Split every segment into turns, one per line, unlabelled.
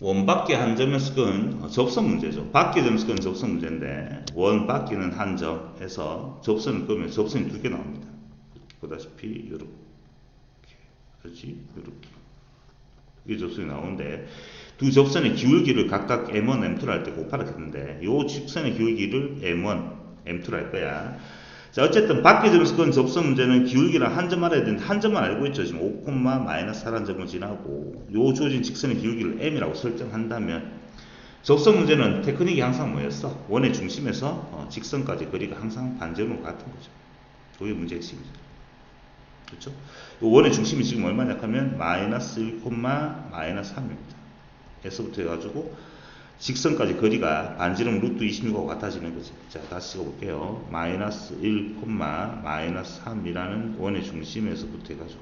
원 밖에 한 점에서 그건 접선 문제죠. 밖에 그건 접선 문제인데 원 밖에는 한 점에서 접선을 끄면 접선이 두 개 나옵니다. 보다시피 이렇게 그렇지 이렇게 이게 접선이 나오는데 두 접선의 기울기를 각각 m1, m2를 할 때 곱하라 했는데 요 직선의 기울기를 m1, m2를 할 거야. 자 어쨌든 점에서 그건 접선 문제는 기울기랑 한 점 알아야 되는데 한 점만 알고 있죠. 지금 5, 마이너스 4란 점을 지나고 요 주어진 직선의 기울기를 m이라고 설정한다면 접선 문제는 테크닉이 항상 뭐였어? 원의 중심에서 어, 직선까지 거리가 항상 반전으로 같은 거죠. 그게 문제 핵심이죠. 그렇죠? 요 원의 중심이 지금 얼마냐 하면 마이너스 1, 마이너스 3입니다. 에서부터 해가지고 직선까지 거리가 반지름 루트 26하고 같아지는 거지. 자, 다시 읽어볼게요. 마이너스 1, 마이너스 3이라는 원의 중심에서부터 해가지고.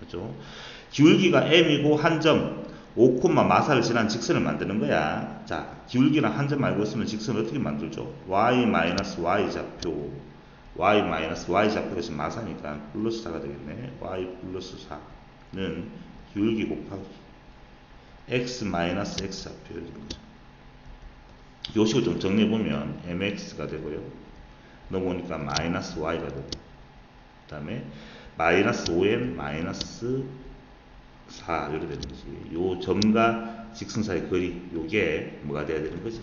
그죠? 기울기가 m이고 한 점, 5, 마사를 지난 직선을 만드는 거야. 자, 기울기랑 한 점 알고 있으면 직선을 어떻게 만들죠? y 마이너스 y 좌표, y 마이너스 y 좌표가 지금 마사니까 플러스 4가 되겠네. y 플러스 4는 기울기 곱하기 x 마이너스 x 되는 거죠. 요식을 좀 정리해보면 mx가 되고요. 넘어오니까 마이너스 y가 되고 그 다음에 마이너스 5m 마이너스 4 이렇게 되는 거지. 요 점과 직선 사이 거리 요게 뭐가 돼야 되는 거지.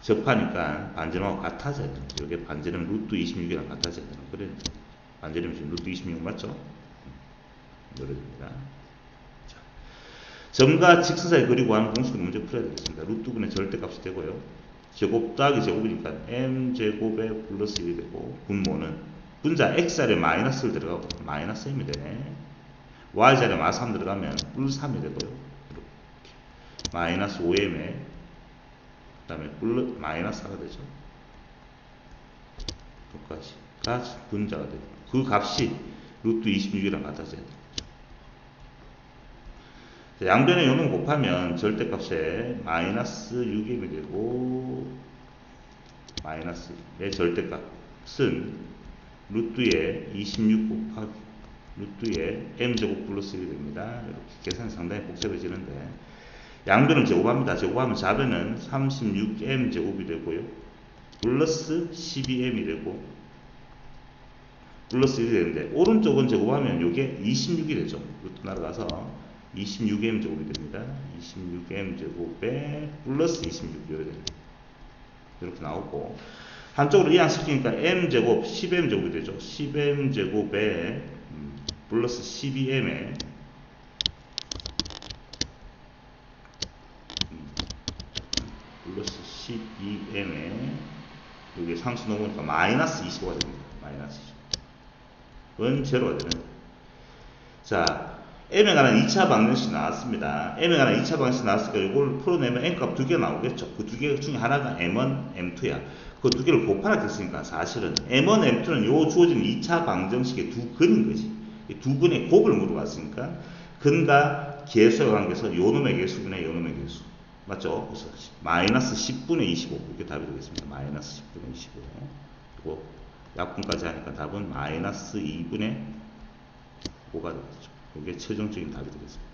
접하니까 반지름하고 같아져야 돼. 요게 반지름 루트 26이랑 같아져야 되는 그래. 반지름 지금 루트 26 맞죠? 이렇게 됩니다. 자, 점과 직선 사이 거리 구하는 공식을 문제 풀어야 되겠습니다. 루트 분의 절대값이 되고요. 제곱 더하기 제곱이니까 m제곱에 플러스 1이 되고 분모는 분자 x자리에 마이너스를 들어가고 마이너스 m이 되네. y자리에 마이너스 3 들어가면 플러스 3이 되고요. 이렇게 마이너스 5m에 그 다음에 플러스 마이너스 4가 되죠. 여기까지가 분자가 되고 그 값이 루트 26이랑 같아져야 돼요. 양변의 요놈 곱하면 절대값에 마이너스 6m이 되고 마이너스의 절대값은 루트에 26 곱하기 루트에 m제곱 플러스 1이 됩니다. 이렇게 계산이 상당히 복잡해지는데 양변을 제곱합니다. 제곱하면 좌변은 36m 제곱이 되고요. 플러스 12m이 되고 플러스 1이 되는데 오른쪽은 제곱하면 이게 26이 되죠. 루트 날아가서 26m 제곱이 됩니다. 26m 제곱에 플러스 26 이렇게 됩니다. 이렇게 나오고 한쪽으로 이항 시키니까 m 제곱 10m 제곱이 되죠. 10m 제곱에 음, 플러스 12m에 음, 플러스 12m에 여기 상수 넘으니까 마이너스 25가 됩니다. 마이너스 25. 은 제로가 되는 자 m에 관한 2차 방정식 나왔습니다. m에 관한 2차 방정식 나왔으니까 이걸 풀어내면 n값 두 개 나오겠죠. 그 두 개 중에 하나가 m1, m2야. 그 두 개를 곱하라 했으니까 사실은 m1, m2는 요 주어진 2차 방정식의 두 근인 거지. 이두 근의 곱을 물어봤으니까 근과 개수의 관계에서 요 놈의 개수분의 요 놈의 개수. 맞죠? 그래서 마이너스 10분의 25 이렇게 답이 되겠습니다. 마이너스 10분의 25 그리고 약분까지 하니까 답은 마이너스 2분의 5가 되겠죠. 이게 최종적인 답이 되겠습니다.